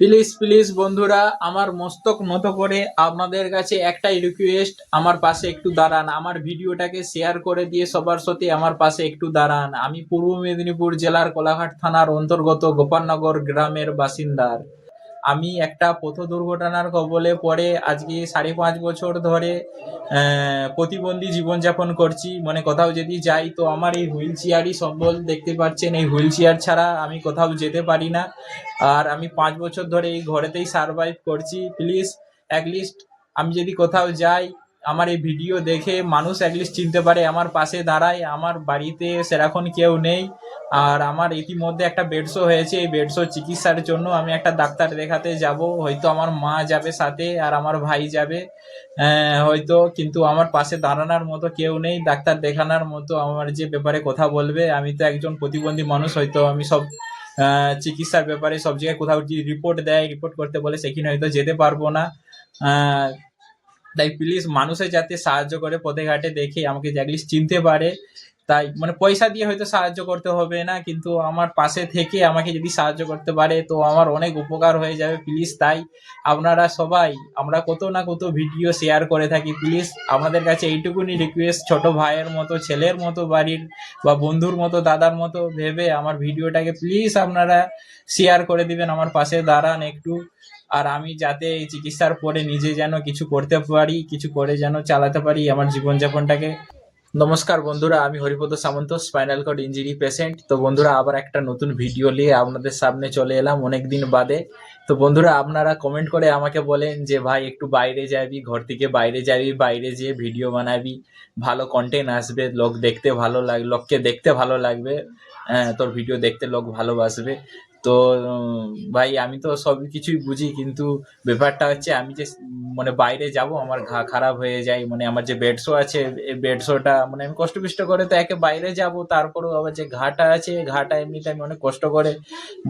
Please please বন্ধুরা, আমার মস্তক মতো করে আপনাদের কাছে একটাই রিকোয়েস্ট আমার পাশে একটু দাঁড়ান। আমার ভিডিওটাকে শেয়ার করে দিয়ে সবার সাথে আমার পাশে একটু দাঁড়ান। আমি পূর্ব মেদিনীপুর জেলার কোলাঘাট থানার অন্তর্গত গোপালনগর গ্রামের বাসিন্দার। আমি একটা পথ দুর্ঘটনার কবলে পড়ে আজকে সাড়ে পাঁচ বছর ধরে প্রতিবন্ধী জীবনযাপন করছি। মানে কোথাও যদি যাই তো আমার এই হুইল চেয়ারই সম্বল দেখতে পাচ্ছেন। এই হুইল চেয়ার ছাড়া আমি কোথাও যেতে পারি না। আর আমি পাঁচ বছর ধরে এই ঘরেতেই সারভাইভ করছি। প্লিজ অ্যাটলিস্ট আমি যদি কোথাও যাই আমার এই ভিডিও দেখে মানুষ অ্যাটলিস্ট চিনতে পারে, আমার পাশে দাঁড়ায়, আমার বাড়িতে সেরকম কেউ নেই। আর আমার ইতিমধ্যে একটা বেডশো হয়েছে, এই বেডশো চিকিৎসার জন্য আমি একটা ডাক্তার দেখাতে যাব। হয়তো আমার মা যাবে সাথে আর আমার ভাই যাবে। হয়তো, কিন্তু আমার পাশে দাঁড়ানোর মতো কেউ নেই, ডাক্তার দেখানোর মতো আমার যে ব্যাপারে কথা বলবে, আমি তো একজন প্রতিবন্ধী মানুষ, হয়তো আমি সব চিকিৎসার ব্যাপারে সব জায়গায় কোথাও রিপোর্ট দেয় রিপোর্ট করতে বলে সেখানে হয়তো যেতে পারব না। তাই প্লিজ মানুষের যাতে সাহায্য করে, পথে ঘাটে দেখে আমাকে জ্যাকলিস্ট চিনতে পারে। তাই মানে পয়সা দিয়ে হয়তো সাহায্য করতে হবে না, কিন্তু আমার পাশে থেকে আমাকে যদি সাহায্য করতে পারে, তো আমার অনেক উপকার হয়ে যাবে। প্লিজ তাই আপনারা সবাই, আমরা কত না কত ভিডিও শেয়ার করে থাকি। প্লিজ আমাদের কাছে এইটুকুনি রিকোয়েস্ট ছোট ভাইয়ের মতো, ছেলের মতো, বাড়ির বা বন্ধুর মতো, দাদার মতো ভেবে আমার ভিডিওটাকে প্লিজ আপনারা শেয়ার করে দিবেন। আমার পাশে দাঁড়ান একটু। আর আমি যাতে এই চিকিৎসার পরে নিজে যেন কিছু করতে পারি কিছু করে যেন চালাতে পারি আমার জীবনযাপনটাকে। নমস্কার বন্ধুরা আমি Haripada Samanta spinal cord injury patient. তো বন্ধুরা আবার একটা নতুন ভিডিও নিয়ে আপনাদের সামনে চলে এলাম অনেক দিন বাদে। তো বন্ধুরা আপনারা কমেন্ট করে আমাকে বলেন যে ভাই একটু বাইরে যাবি ঘর থেকে বাইরে যাবি বাইরে যেয়ে ভিডিও বানাবি। ভালো কন্টেন্ট আসবে লোক দেখতে ভালো লাগ লোককে দেখতে ভালো লাগবে। হ্যাঁ, তোর ভিডিও দেখতে লোক ভালোবাসবে। তো ভাই, আমি তো সব কিছুই বুঝি, কিন্তু ব্যাপারটা হচ্ছে আমি যে মানে বাইরে যাব, আমার ঘা খারাপ হয়ে যায় মানে আমার যে বেড শো আছে বেড শোটা মানে আমি কষ্ট বিষ্ট করে তো একে বাইরে যাব, তারপরেও আবার যে ঘাটা আছে, ঘাটা এমনিতে আমি অনেক কষ্ট করে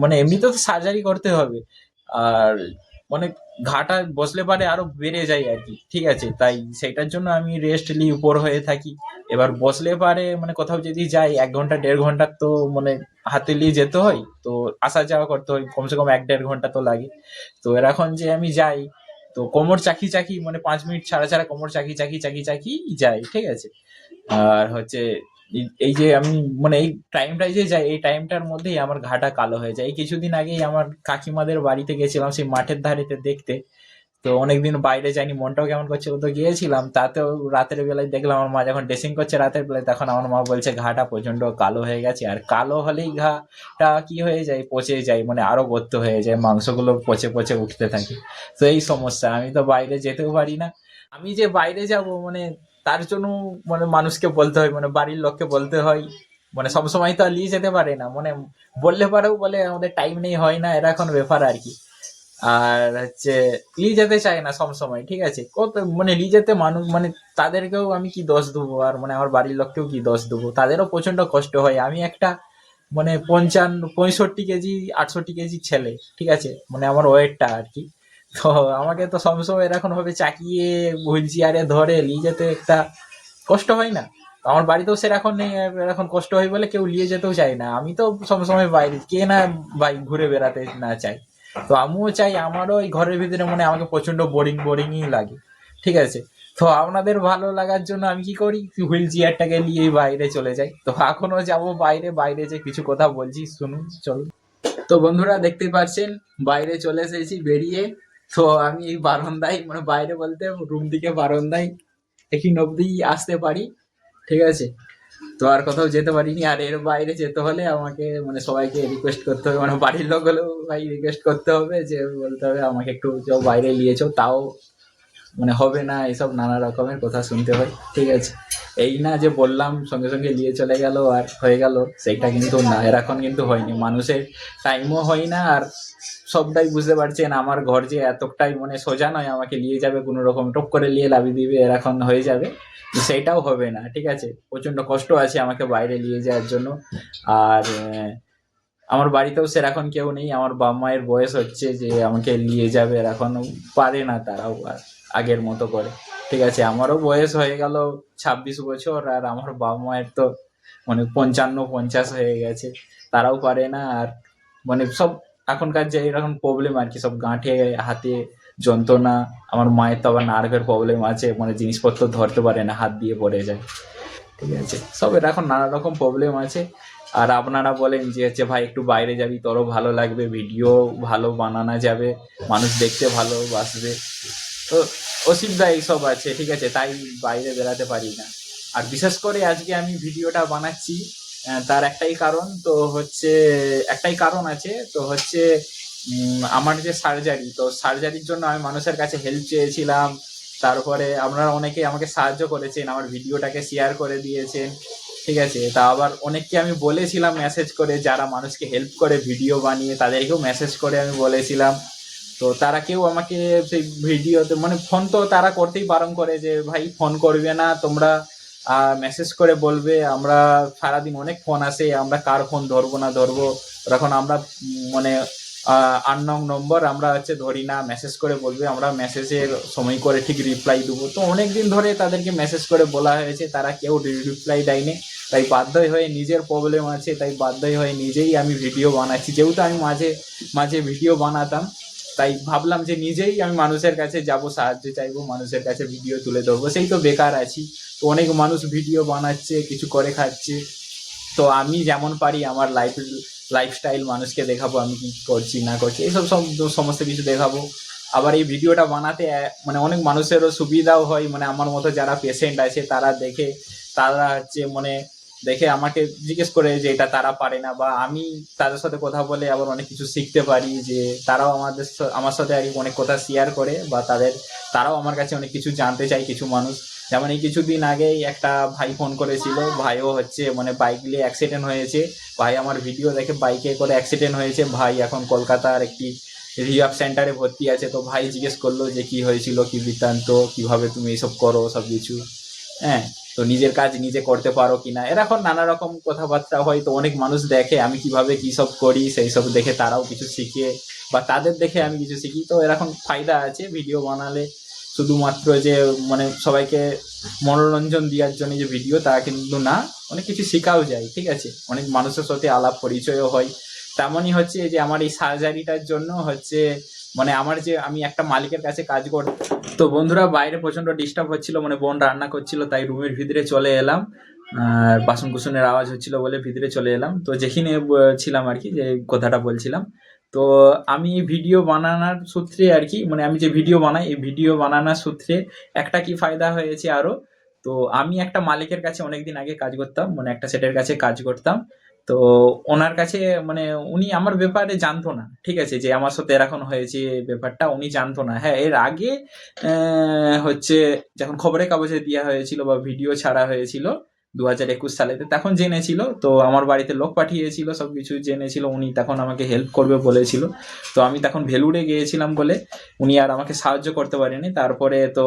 মানে এমনিতে তো সার্জারি করতে হবে। আর মানে ঘাটা বসলে পারে আরও বেড়ে যায় আর কি। ঠিক আছে, তাই সেটার জন্য আমি রেস্ট নিই উপর হয়ে থাকি। এবার বসলে পারে মানে কোথাও যদি যাই, এক ঘণ্টা, দেড় ঘণ্টা তো মানে হাতে নিয়ে যেতে হয়, তো আসা যাওয়া করতে হয়, কমসে কম এক দেড় ঘণ্টা তো লাগে। তো এখন যে আমি যাই, তো কোমর চাকি চাকি মানে পাঁচ মিনিট ছাড়া ছাড়া কোমর চাকি চাকি চাকি চাকি যাই, ঠিক আছে। আর হচ্ছে এই- যে আমি মানে এই টাইমটাই যে যাই এই টাইমটার মধ্যেই আমার ঘাটা কালো হয়ে যায়। এই কিছুদিন আগেই আমার কাকিমাদের বাড়িতে গেছিলাম সেই মাঠের ধারেতে দেখতে। তো অনেকদিন বাইরে যাইনি, মনটাও কেমন করছিল? তো গিয়েছিলাম, তাতেও রাতের বেলায় দেখলাম আমার মা যখন ড্রেসিং করছে রাতের বেলায়, তখন আমার মা বলছে, ঘাটা প্রচণ্ড কালো হয়ে গেছে। আর কালো হলেই ঘাটা কি হয়ে যায়? পচে যায় মানে আরও গর্ত হয়ে যায়, মাংসগুলো পচে পচে উঠতে থাকে। তো এই সমস্যা। আমি তো বাইরে যেতেও পারি না। আমি যে বাইরে যাব মানে তার জন্য মানে মানুষকে বলতে হয় মানে বাড়ির লোককে বলতে হয়। মানে সবসময় তো আর নিয়ে যেতে পারে না। মানে বললে পারেও বলে, আমাদের টাইম নেই, হয় না। এরা এখন ব্যাপার আর কি। আর হচ্ছে নিয়ে যেতে চায় না সবসময়, ঠিক আছে? কত মানে নিয়ে যেতে মানুষ মানে তাদেরকেও আমি কি দোষ দেবো? আর মানে আমার বাড়ির লোককেও কি দোষ দেবো? তাদেরও প্রচণ্ড কষ্ট হয়। আমি একটা মানে পঞ্চান্ন, পঁয়ষট্টি কেজি, আটষট্টি কেজি ছেলে, ঠিক আছে? মানে আমার ওয়েটটা আর কি। তো আমাকে তো সবসময় এরকম ভাবে চাকিয়ে হুইল চেয়ারে ধরে নিয়ে যেতে একটা কষ্ট হয় না। আমার বাড়িতেও সেরকম নেই, এরকম কষ্ট হয় বলে কেউ নিয়ে যেতেও চায় না। আমি তো সবসময় বাইরে, কে না বাইক ঘুরে বেড়াতে না চাই তো আমিও চাই আমারও ওই ঘরের ভিতরে মানে আমাকে প্রচণ্ড বোরিং বোরিংই লাগে। ঠিক আছে? তো আপনাদের ভালো লাগার জন্য আমি কি করি? হুইল চেয়ারটাকে নিয়ে বাইরে চলে যাই। তো এখনও যাব বাইরে বাইরে যে কিছু কথা বলছি, শুনুন, চলুন। তো বন্ধুরা দেখতে পাচ্ছেন, বাইরে চলে এসেছি, বেরিয়ে তো আমি এই বারান্দায় মানে বাইরে বলতে রুম দিকে বারান্দায় এখান অব্দি আসতে পারি, ঠিক আছে? তো আর কোথাও যেতে পারিনি, আর এর বাইরে যেতে হলে আমাকে মানে সবাইকে রিকোয়েস্ট করতে হবে মানে বাড়ির লোক হলেও ভাই রিকোয়েস্ট করতে হবে যে বলতে হবে আমাকে একটু বাইরে নিয়েছো তাও মানে হবে না, এসব নানা রকমের কথা শুনতে হয়। ঠিক আছে। এই না যে বললাম, সঙ্গে সঙ্গে নিয়ে চলে গেল আর হয়ে গেল, সেইটা কিন্তু না এরকম কিন্তু হয়নি। মানুষের টাইমও হয় না আর সবটাই বুঝতে পারছেন, আমার ঘর যে এতটাই মানে সোজা নয়, আমাকে নিয়ে যাবে কোনো রকম টপ করে নিয়ে লাভি দিবে এরকম হয়ে যাবে। তো সেইটাও হবে না, ঠিক আছে। প্রচণ্ড কষ্ট আছে আমাকে বাইরে নিয়ে যাওয়ার জন্য। আর আমার বাড়িতেও সেরকম কেউ নেই। আমার বাবা মায়ের বয়স হচ্ছে যে আমাকে নিয়ে যাবে এখন পারে না তারাও আর আগের মতো করে। ঠিক আছে, আমারও বয়স হয়ে গেল ছাব্বিশ বছর, আর আমার বাবা মায়ের তো মানে পঞ্চান্ন, পঞ্চাশ হয়ে গেছে। তারাও পারে না, আর মানে সব এখনকার যে এরকম প্রবলেম আর কি, সব গাঁঠে, হাতে যন্ত্রণা, আমার মায়ের তো আবার নার্ভের প্রবলেম আছে মানে জিনিসপত্র ধরতে পারে না, হাত দিয়ে পড়ে যায়। ঠিক আছে, সব এর এখন নানা রকম প্রবলেম আছে। আর আপনারা বলেন যে হচ্ছে, ভাই, একটু বাইরে যাবি, তোরও ভালো লাগবে, ভিডিও ভালো বানানো যাবে, মানুষ দেখতে ভালোবাসবে তো অসুবিধা এইসব আছে, ঠিক আছে, তাই বাইরে বেরাতে পারি না। আর বিশেষ করে আজকে আমি ভিডিওটা বানাচ্ছি তার একটাই কারণ তো হচ্ছে, একটাই কারণ আছে, তো হচ্ছে আমার যে সার্জারি, তো সার্জারির জন্য আমি মানুষের কাছে হেল্প চেয়েছিলাম। তারপরে আপনারা অনেকে আমাকে সাহায্য করেছেন, আমার ভিডিওটাকে শেয়ার করে দিয়েছেন। ঠিক আছে তা আবার অনেককে আমি বলেছিলাম মেসেজ করে যারা মানুষকে হেল্প করে ভিডিও বানিয়ে তাদেরকেও মেসেজ করে আমি বলেছিলাম। তো তারা কেউ আমাকে সেই ভিডিওতে মানে ফোন তো তারা করতেই বারণ করে যে ভাই ফোন করবে না তোমরা মেসেজ করে বলবে আমরা সারাদিন অনেক ফোন আসে আমরা কার ফোন ধরবো না ধরবো? তখন আমরা উম, মানে আননং নম্বর, আমরা হচ্ছে ধরি না মেসেজ করে বলবে, আমরা মেসেজের সময় করে ঠিক রিপ্লাই দেবো। তো অনেক দিন ধরে তাদেরকে মেসেজ করে বলা হয়েছে, তারা কেউ রিপ্লাই দেয়নি। তাই বাধ্যই হয়ে নিজের প্রবলেম আছে, তাই বাধ্যই হয়ে নিজেই আমি ভিডিও বানাচ্ছি। যেহেতু আমি মাঝে মাঝে ভিডিও বানাতাম, তাই ভাবলাম যে নিজেই আমি মানুষের কাছে যাব, সাহায্য চাইব, মানুষের কাছে ভিডিও তুলে ধরবো। সেই তো বেকার আছি। তো অনেক মানুষ ভিডিও বানাচ্ছে, কিছু করে খাচ্ছে। তো আমি যেমন পারি আমার লাইফ লাইফস্টাইল মানুষকে দেখাবো, আমি কি করছি, না করছি এইসব সব সমস্ত কিছু দেখাবো। আবার এই ভিডিওটা বানাতে মানে অনেক মানুষেরও সুবিধাও হয় মানে আমার মতো যারা পেশেন্ট আছে, তারা দেখে, তারা হচ্ছে মানে দেখে আমাকে জিজ্ঞেস করে যে এটা তারা পারে না, বা আমি তাদের সাথে কথা বলে আবার অনেক কিছু শিখতে পারি, যে তারাও আমাদের আমার সাথে আর অনেক কথা শেয়ার করে, বা তাদের, তারাও আমার কাছে অনেক কিছু জানতে চায়, কিছু মানুষ। যেমন এই কিছুদিন আগেই একটা ভাই ফোন করেছিল। ভাইও হচ্ছে মানে বাইক নিয়ে অ্যাক্সিডেন্ট হয়েছে। ভাই আমার ভিডিও দেখে বাইকে করে অ্যাক্সিডেন্ট হয়েছে। ভাই এখন কলকাতার একটি রিহাব সেন্টারে ভর্তি আছে। তো ভাই জিজ্ঞেস করল যে কি হয়েছিল কি বৃত্তান্ত কীভাবে তুমি এইসব করো সব কিছু হ্যাঁ তো নিজের কাজ নিজে করতে পারো কি কিনা এরকম নানা রকম কথাবার্তা হয়। তো অনেক মানুষ দেখে আমি কীভাবে কি সব করি সেই সব দেখে তারাও কিছু শিখে বা তাদের দেখে আমি কিছু শিখি। তো এরকম ফায়দা আছে ভিডিও বানালে। শুধুমাত্র যে মানে সবাইকে মনোরঞ্জন দেওয়ার জন্য যে ভিডিও তা কিন্তু না। অনেক কিছু শেখাও যায়, ঠিক আছে? অনেক মানুষের সাথে আলাপ পরিচয়ও হয়। তেমনই হচ্ছে যে, আমার এই সার্জারিটার জন্য হচ্ছে মানে আমার যে, আমি একটা মালিকের কাছে কাজ করতাম তো বন্ধুরা, বাইরে প্রচণ্ড ডিস্টার্ব হচ্ছিল মানে বোন রান্না করছিল, তাই রুমের ভিতরে চলে এলাম। আর বাসন কুসনের আওয়াজ হচ্ছিল বলে ভিতরে চলে এলাম। তো যেখানে ছিলাম আর কি, যে কথাটা বলছিলাম তো আমি ভিডিও বানানোর সূত্রে আর কি মানে আমি যে ভিডিও বানাই, এই ভিডিও বানানোর সূত্রে একটা কি ফায়দা হয়েছে আরও? তো আমি একটা মালিকের কাছে অনেকদিন আগে কাজ করতাম মানে একটা সেটের কাছে কাজ করতাম। তো ওনার কাছে মানে উনি আমার ব্যাপারে জানতো না, ঠিক আছে? যে আমার সাথে এরকম হয়েছে ব্যাপারটা উনি জানতো না। হ্যাঁ এর আগে হচ্ছে যখন খবরের কাগজে দেওয়া হয়েছিল বা ভিডিও ছাড়া হয়েছিল দু হাজার একুশ সালেতে তখন জেনেছিল, তো আমার বাড়িতে লোক পাঠিয়েছিল সব কিছু জেনেছিল, উনি তখন আমাকে হেল্প করবে বলেছিল। তো আমি তখন ভেলুড়ে গিয়েছিলাম বলে উনি আর আমাকে সাহায্য করতে পারেনি। তারপরে তো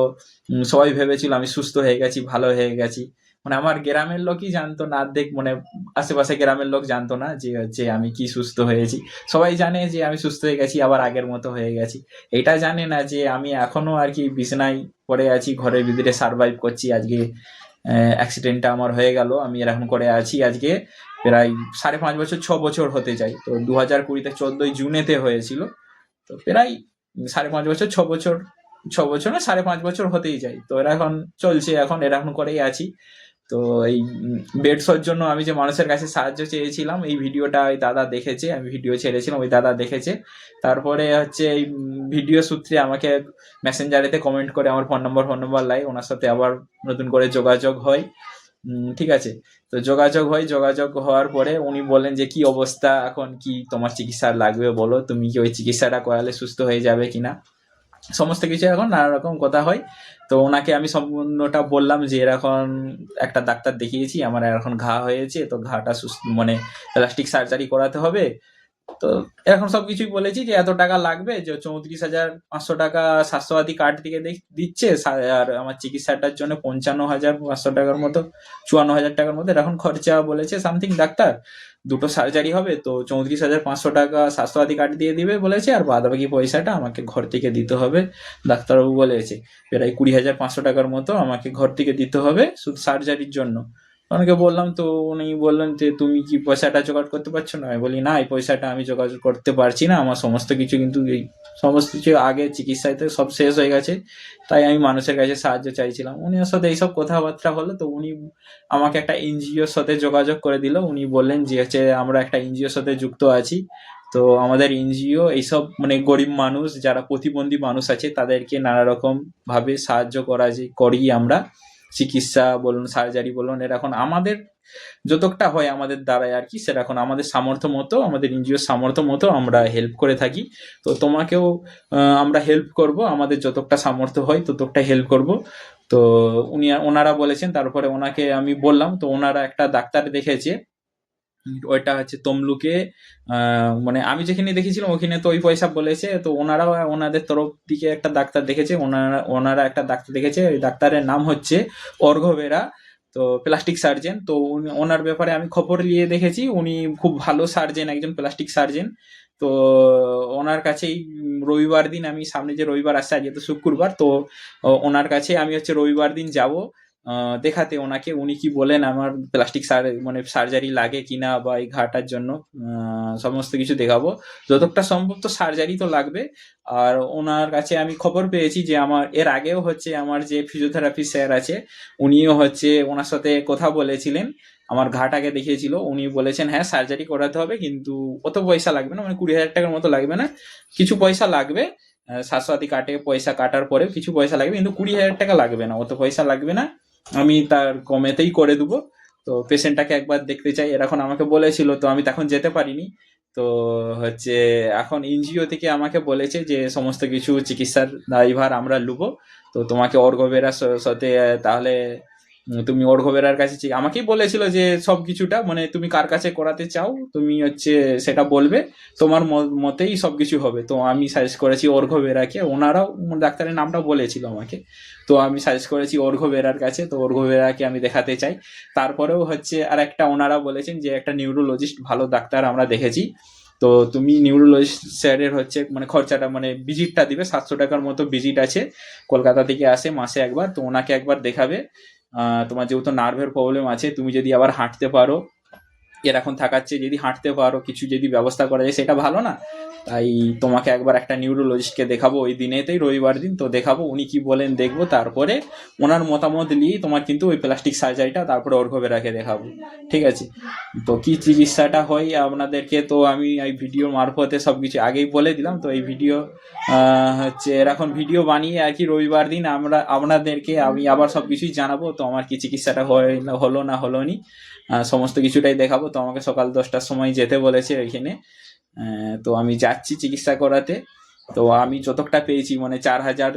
সবাই ভেবেছিল আমি সুস্থ হয়ে গেছি, ভালো হয়ে গেছি। মানে আমার গ্রামের লোকই জানতো না অর্ধেক মানে আশেপাশে গ্রামের লোক জানতো না যে হচ্ছে আমি কি সুস্থ হয়েছি। সবাই জানে যে আমি সুস্থ হয়ে গেছি, আবার আগের মতো হয়ে গেছি। এটা জানে না যে আমি এখনও আর কি বিছানায় পড়ে আছি, ঘরের ভিতরে সার্ভাইভ করছি আজকে। অ্যাক্সিডেন্টটা আমার হয়ে গেল, আমি এরকম করে আছি আজকে প্রায় সাড়ে পাঁচ বছর, ছ বছর হতে চাই। তো দু হাজার কুড়িতে চোদ্দই জুনেতে হয়েছিল। তো প্রায় সাড়ে পাঁচ বছর, ছ বছর ছ বছর না, সাড়ে পাঁচ বছর হতেই যায় তো এরা এখন চলছে, এখন এরকম করেই আছি। তো এই বেড শোর জন্য আমি যে মানুষের কাছে সাহায্য চেয়েছিলাম, এই ভিডিওটা ওই দাদা দেখেছে, আমি ভিডিও ছেড়েছিলাম, ওই দাদা দেখেছে। তারপরে হচ্ছে এই ভিডিও সূত্রে আমাকে মেসেঞ্জারেতে কমেন্ট করে, আমার ফোন নম্বর ফোন নম্বর লাই, ওনার সাথে আবার নতুন করে যোগাযোগ হয়। ঠিক আছে? তো যোগাযোগ হয়, যোগাযোগ হওয়ার পরে উনি বলেন যে, কি অবস্থা? এখন কি তোমার চিকিৎসা লাগবে বলো? তুমি কি ওই চিকিৎসাটা করালে সুস্থ হয়ে যাবে কিনা? সমস্ত কিছু এখন নানা রকম কথা হয়। তো ওনাকে আমি সম্পূর্ণটা বললাম যে এরকম একটা ডাক্তার দেখিয়েছি, আমার এখন ঘা হয়েছে, তো ঘাটা মানে প্লাস্টিক সার্জারি করাতে হবে। তো এরকম সব কিছুই বলেছি যে এত টাকা লাগবে, যে চৌত্রিশ হাজার পাঁচশো টাকা স্বাস্থ্যসাথী কার্ড থেকে দিচ্ছে আর আমার চিকিৎসাটার জন্য পঞ্চান্ন হাজার পাঁচশো টাকার মতো, চুয়ান্ন হাজার টাকার মতো এখন খরচা বলেছে সামথিং ডাক্তার। দুটো সার্জারি হবে, তো চৌত্রিশ হাজার পাঁচশো টাকা স্বাস্থ্যসাথী কার্ড দিয়ে দিবে বলেছে, আর বাদ বাকি পয়সাটা আমাকে ঘর থেকে দিতে হবে, ডাক্তারবাবু বলেছে। প্রায় কুড়ি হাজার পাঁচশো টাকার মতো আমাকে ঘর থেকে দিতে হবে, শুধু সার্জারির জন্য। ওনাকে বললাম তো উনি বললেন যে, তুমি কি পয়সাটা জোগাড় করতে পারছ না? আমি বলি, না, এই পয়সাটা আমি জোগাড় করতে পারছি না। আমার সমস্ত কিছু কিন্তু এই সমস্ত কিছু আগে চিকিৎসায় তো সব শেষ হয়ে গেছে। তাই আমি মানুষের কাছে সাহায্য চাইছিলাম। উনি ওর সাথে এইসব কথাবার্তা হলো তো উনি আমাকে একটা এনজিওর সাথে যোগাযোগ করে দিল। উনি বললেন যে, হচ্ছে আমরা একটা এনজিওর সাথে যুক্ত আছি। তো আমাদের এনজিও এইসব মানে গরিব মানুষ, যারা প্রতিবন্ধী মানুষ আছে, তাদেরকে নানা রকম ভাবে সাহায্য করা যে, করি আমরা। চিকিৎসা বলুন সার্জারি বলুন এরকম আমাদের যতটা হয় আমাদের দ্বারাই আর কি সেরকম আমাদের সামর্থ্য মতো, আমাদের এনজিওর সামর্থ্য মতো আমরা হেল্প করে থাকি। তো তোমাকেও আমরা হেল্প করব, আমাদের যতটা সামর্থ্য হয় ততটা হেল্প করব। তো উনি, ওনারা বলেছেন, তারপরে ওনাকে আমি বললাম, তো ওনারা একটা ডাক্তার দেখেছে ওইটা হচ্ছে তমলুকে মানে আমি যেখানে দেখেছিলাম ওখানে তো ওই পয়সা বলেছে, তো ওনারাও ওনাদের তরফ থেকে একটা ডাক্তার দেখেছে, ওনারা ওনারা একটা ডাক্তার দেখেছে, ওই ডাক্তারের নাম হচ্ছে অর্ঘবেরা তো প্লাস্টিক সার্জেন তো ওনার ব্যাপারে আমি খবর নিয়ে দেখেছি, উনি খুব ভালো সার্জেন একজন প্লাস্টিক সার্জেন তো ওনার কাছেই রবিবার দিন আমি, সামনে যে রবিবার আসছে, আজকে তো শুক্রবার, তো ওনার কাছে আমি হচ্ছে রবিবার দিন যাব দেখাতে ওনাকে। উনি কি বলেন, আমার প্লাস্টিক সার মানে সার্জারি লাগে কিনা বা এই ঘাটার জন্য সমস্ত কিছু দেখাবো। যতটা সম্ভব তো সার্জারি তো লাগবে। আর ওনার কাছে আমি খবর পেয়েছি যে আমার, এর আগেও হচ্ছে আমার যে ফিজিওথেরাপি স্যার আছে, উনিও হচ্ছে ওনার সাথে কথা বলেছিলেন। আমার ঘাটাকে দেখিয়েছিল। উনি বলেছেন হ্যাঁ সার্জারি করাতে হবে, কিন্তু অত পয়সা লাগবে না মানে কুড়ি হাজার টাকার মতো লাগবে না। কিছু পয়সা লাগবে স্বাস্থ্যসাথী কাটে পয়সা কাটার পরে কিছু পয়সা লাগবে, কিন্তু কুড়ি হাজার টাকা লাগবে না, অত পয়সা লাগবে না। আমি তার কমেতেই করে দেবো। তো পেশেন্টটাকে একবার দেখতে চাই। এরকম আমাকে বলেছিল, তো আমি তখন যেতে পারিনি। তো হচ্ছে এখন এনজিও থেকে আমাকে বলেছে যে, সমস্ত কিছু চিকিৎসার দায়ভার আমরা লুবো। তো তোমাকে বেরার সাথে তাহলে তুমি অর্ঘবেরার কাছে চি- আমাকেই বলেছিল যে সব কিছুটা মানে তুমি কার কাছে করাতে চাও, তুমি হচ্ছে সেটা বলবে, তোমার মতেই সব কিছু হবে। তো আমি সাজেস্ট করেছি অর্ঘবেরাকে ওনারাও ডাক্তারের নামটা বলেছিল আমাকে। তো আমি সাজেস্ট করেছি অর্ঘবেরার কাছে, তো অর্ঘবেরাকে আমি দেখাতে চাই। তারপরেও হচ্ছে আর একটা ওনারা বলেছেন যে একটা নিউরোলজিস্ট ভালো ডাক্তার আমরা দেখেছি। তো তুমি নিউরোলজিস্ট স্যারের হচ্ছে মানে খরচাটা মানে ভিজিটটা দিবে, সাতশো টাকার মতো ভিজিট আছে। কলকাতা থেকে আসে মাসে একবার, তো ওনাকে একবার দেখাবে। তোমার যেহেতু নার্ভের প্রবলেম আছে তুমি যদি আবার হাঁটতে পারো এরকম থাকাচ্ছে, যদি হাঁটতে পারো, কিছু যদি ব্যবস্থা করা যায়, সেটা ভালো না। তাই তোমাকে একবার একটা নিউরোলজিস্টকে দেখাবো, ওই দিনেতেই রবিবার দিন, তো দেখাবো উনি কি বলেন, দেখব, তারপরে ওনার মতামত নিয়েই তোমার কিন্তু ওই প্লাস্টিক সার্জারিটা তারপরে অর্ঘবেরাকে দেখাবো। ঠিক আছে? তো কি চিকিৎসাটা হয় আপনাদেরকে, তো আমি এই ভিডিও মারফতে সব কিছু আগেই বলে দিলাম। তো এই ভিডিও হচ্ছে এরকম ভিডিও বানিয়ে আর কি রবিবার দিন আমরা, আপনাদেরকে আমি আবার সব কিছুই জানাব। তো আমার কি চিকিৎসাটা হয় হলো না, হলো নি সমস্ত কিছুটাই দেখাবো। তো আমাকে সকাল দশটার সময় যেতে বলেছে ওইখানে তো আমি যাচ্ছি চিকিৎসা করাতে। তো আমি যতটা পেয়েছি মানে চার হাজার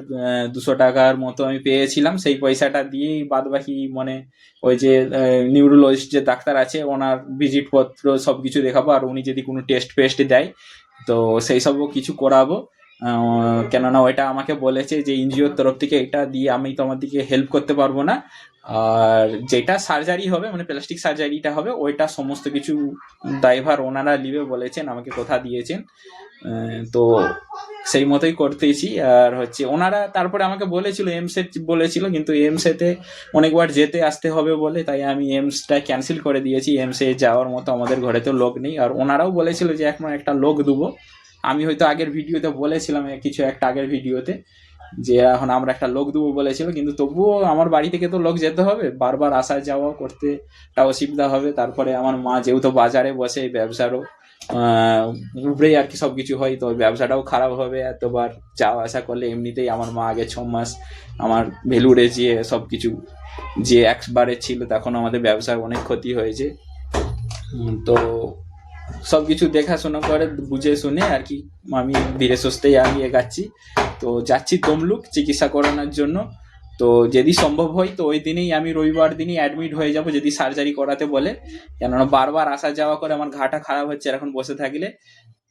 দুশো টাকার মতো আমি পেয়েছিলাম। সেই পয়সাটা দিয়েই বাদ বাকি মানে ওই যে নিউরোলজিস্ট যে ডাক্তার আছে, ওনার ভিজিট পত্র সব কিছু দেখাবো। আর উনি যদি কোনো টেস্ট ফেস্ট দেয়, তো সেই সবও কিছু করাবো। কেননা ওইটা আমাকে বলেছে যে, এনজিওর তরফ থেকে এটা দিয়ে আমি তোমার দিকে হেল্প করতে পারব না। আর যেটা সার্জারি হবে মানে প্লাস্টিক সার্জারিটা হবে, ওইটা সমস্ত কিছু ড্রাইভার ওনারা নিবে বলেছেন, আমাকে কথা দিয়েছেন। তো সেই মতোই করতেইছি আর হচ্ছে ওনারা তারপরে আমাকে বলেছিল এমসে বলেছিল, কিন্তু এমসেতে অনেকবার যেতে আসতে হবে বলে, তাই আমি এমসটা ক্যান্সেল করে দিয়েছি। এমসে যাওয়ার মতো আমাদের ঘরে তো লোক নেই। আর ওনারাও বলেছিল যে এখন একটা লোক দেবো। আমি হয়তো আগের ভিডিওতে বলেছিলাম, কিছু একটা আগের ভিডিওতে। যে এখন আমরা একটা লোক দেবো বলেছিল, কিন্তু তবুও আমার বাড়ি থেকে তো লোক যেতে হবে। বারবার আসা যাওয়া করতে একটা অসুবিধা হবে। তারপরে আমার মা যেহেতু বাজারে বসে ব্যবসারও উপরেই আর কি সবকিছু হয়, তো ব্যবসাটাও খারাপ হবে। এতবার যাওয়া আসা করলে এমনিতেই আমার মা আগে ছ মাস আমার ভেলুরে যেয়ে সব কিছু যে একবারে ছিল তখন আমাদের ব্যবসার অনেক ক্ষতি হয়েছে। তো সব কিছু দেখাশোনা করে, বুঝে শুনে আর কি আমি ধীরে সুস্থেই আমি এগাচ্ছি তো যাচ্ছি তমলুক চিকিৎসা করানোর জন্য। তো যদি সম্ভব হয় তো ওই দিনেই আমি রবিবার দিনই অ্যাডমিট হয়ে যাব যদি সার্জারি করাতে বলে। কেননা বারবার আসা যাওয়া করে আমার ঘাটা খারাপ হচ্ছে এখন বসে থাকলে।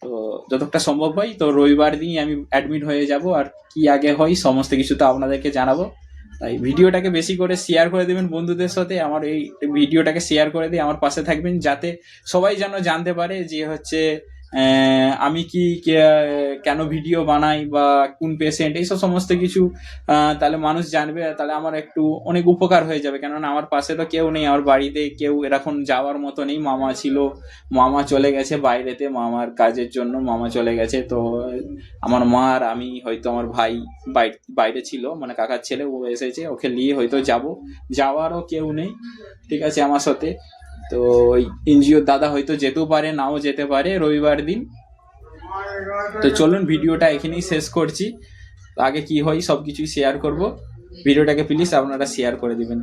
তো যতটা সম্ভব হয় তো রবিবার দিনই আমি অ্যাডমিট হয়ে যাব। আর কি আগে হয় সমস্ত কিছু তো আপনাদেরকে জানাব। তাই ভিডিওটাকে বেশি করে শেয়ার করে দেবেন বন্ধুদের সাথে, আমার এই ভিডিওটাকে শেয়ার করে দিয়ে আমার পাশে থাকবেন, যাতে সবাই যেন জানতে পারে যে হচ্ছে আমি কি কেন ভিডিও বানাই বা কোন পেশেন্ট এইসব সমস্ত কিছু তাহলে মানুষ জানবে, তাহলে আমার একটু অনেক উপকার হয়ে যাবে। কেননা আমার পাশে তো কেউ নেই, আমার বাড়িতে কেউ এরকম যাওয়ার মতো নেই। মামা ছিল, মামা চলে গেছে বাইরেতে, মামার কাজের জন্য মামা চলে গেছে। তো আমার মা আর আমি হয়তো আমার ভাই বাই- বাইরে ছিল মানে কাকার ছেলে, ও এসেছে, ওকে নিয়ে হয়তো যাব। যাওয়ারও কেউ নেই, ঠিক আছে আমার সাথে। তো ওই এনজিওর দাদা হয়তো যেতেও পারে, নাও যেতে পারে রবিবার দিন। তো চলুন ভিডিওটা এখানেই শেষ করছি। আগে কি হয় সব কিছুই শেয়ার করব। ভিডিওটাকে প্লিজ আপনারা শেয়ার করে দিবেন।